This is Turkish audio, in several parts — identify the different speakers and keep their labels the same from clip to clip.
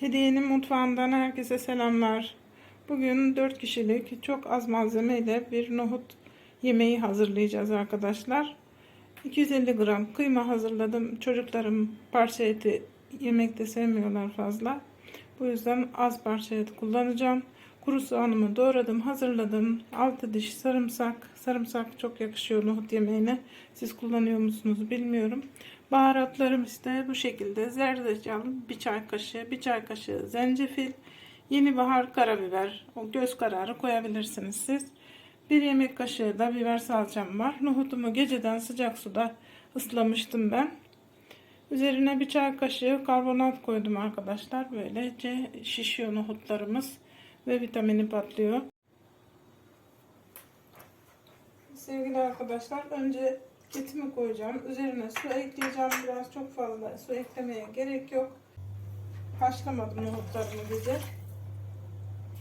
Speaker 1: Hediyenin mutfağından herkese selamlar. Bugün 4 kişilik çok az malzemeyle bir nohut yemeği hazırlayacağız arkadaşlar. 250 gram kıyma hazırladım. Çocuklarım parça eti yemekte sevmiyorlar fazla. Bu yüzden az parça et kullanacağım. Kuru soğanımı doğradım, hazırladım. 6 diş sarımsak. Sarımsak çok yakışıyor nohut yemeğine. Siz kullanıyor musunuz bilmiyorum. Baharatlarım işte bu şekilde. Zerdeçal, bir çay kaşığı, bir çay kaşığı zencefil, yeni bahar karabiber. O göz kararı koyabilirsiniz siz. Bir yemek kaşığı da biber salçam var. Nohutumu geceden sıcak suda ıslamıştım ben. Üzerine bir çay kaşığı karbonat koydum arkadaşlar. Böylece şişiyor nohutlarımız ve vitamini patlıyor. Sevgili arkadaşlar önce etimi koyacağım. Üzerine su ekleyeceğim. Biraz çok fazla su eklemeye gerek yok. Haşlamadım nohutlarımı gece.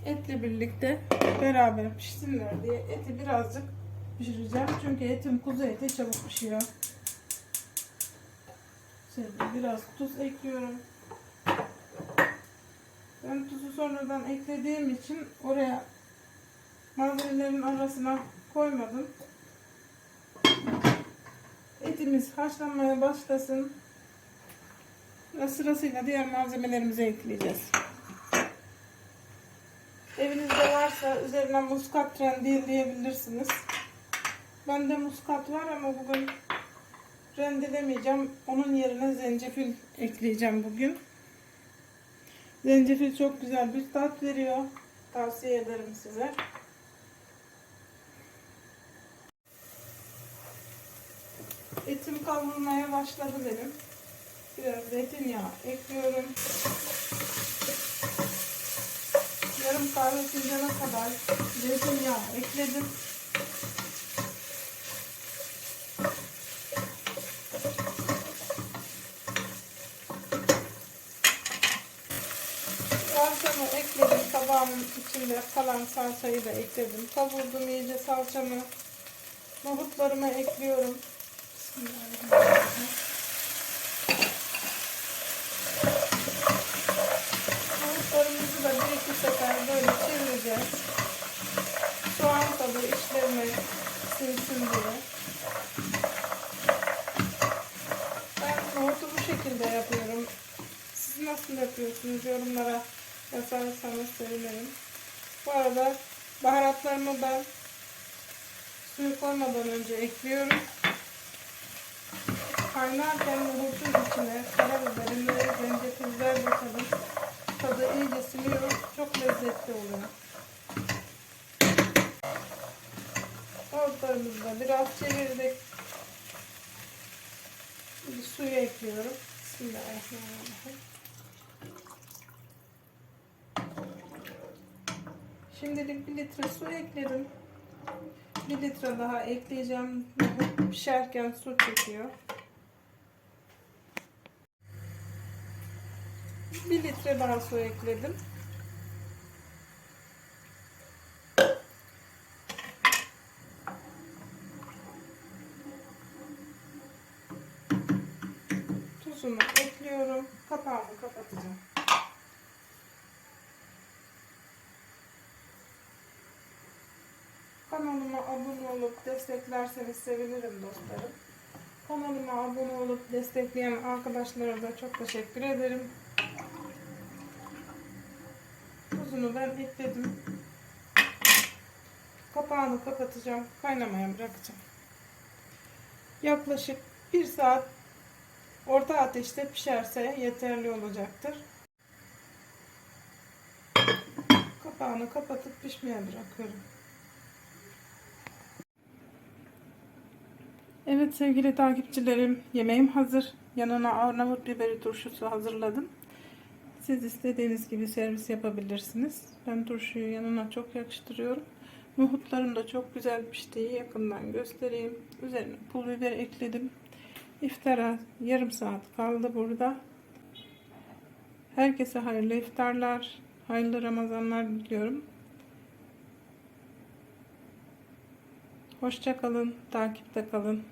Speaker 1: Etle birlikte beraber pişsinler diye eti birazcık pişireceğim. Çünkü etim kuzu eti çabuk pişiyor. Şimdi biraz tuz ekliyorum. Ben tuzu sonradan eklediğim için oraya malzemelerin arasına koymadım. Etimiz haşlanmaya başlasın. Ve sırasıyla diğer malzemelerimizi ekleyeceğiz. Evinizde varsa üzerine muskat rendeleyebilirsiniz. Bende muskat var ama bugün rendelemeyeceğim. Onun yerine zencefil ekleyeceğim bugün. Zencefil çok güzel bir tat veriyor. Tavsiye ederim size. Etim kavrulmaya başladı benim. Biraz zeytinyağı ekliyorum. Yarım kahve fincanı kadar zeytinyağı ekledim. Salçamı ekledim. Tabağımın içinde kalan salçayı da ekledim. Kavurdum iyice salçamı. Nohutlarımı ekliyorum. Nohutlarımızı da bir iki sefer böyle çevireceğiz. Soğan tadı işlerine sinsin diye. Ben nohutu bu şekilde yapıyorum. Siz nasıl yapıyorsunuz? Yorumlara yazarsanız sevinirim. Bu arada baharatlarımı ben suyu koymadan önce ekliyorum. Kaynarken nohutun içine karabiberin ve zencefiller bakalım. Tadı iyice siniyor. Çok lezzetli oluyor. Nohutlarımızı da biraz çevirdik. Şimdi suyu ekliyorum. Bismillahirrahmanirrahim. Şimdilik bir litre su ekledim. Bir litre daha ekleyeceğim. Pişerken su çekiyor. Bir litre daha su ekledim. Tuzunu ekliyorum. Kapağını kapatacağım. Kanalıma abone olup desteklerseniz sevinirim dostlarım. Kanalıma abone olup destekleyen arkadaşlara da çok teşekkür ederim. Tuzunu ben ekledim. Kapağını kapatacağım. Kaynamaya bırakacağım. Yaklaşık 1 saat orta ateşte pişerse yeterli olacaktır. Kapağını kapatıp pişmeye bırakıyorum. Evet sevgili takipçilerim yemeğim hazır. Yanına Arnavut biberi turşusu hazırladım. Siz istediğiniz gibi servis yapabilirsiniz. Ben turşuyu yanına çok yakıştırıyorum. Nohutlarım da çok güzel piştiği yakından göstereyim. Üzerine pul biber ekledim. İftara yarım saat kaldı burada. Herkese hayırlı iftarlar, hayırlı Ramazanlar diliyorum. Hoşça kalın, takipte kalın.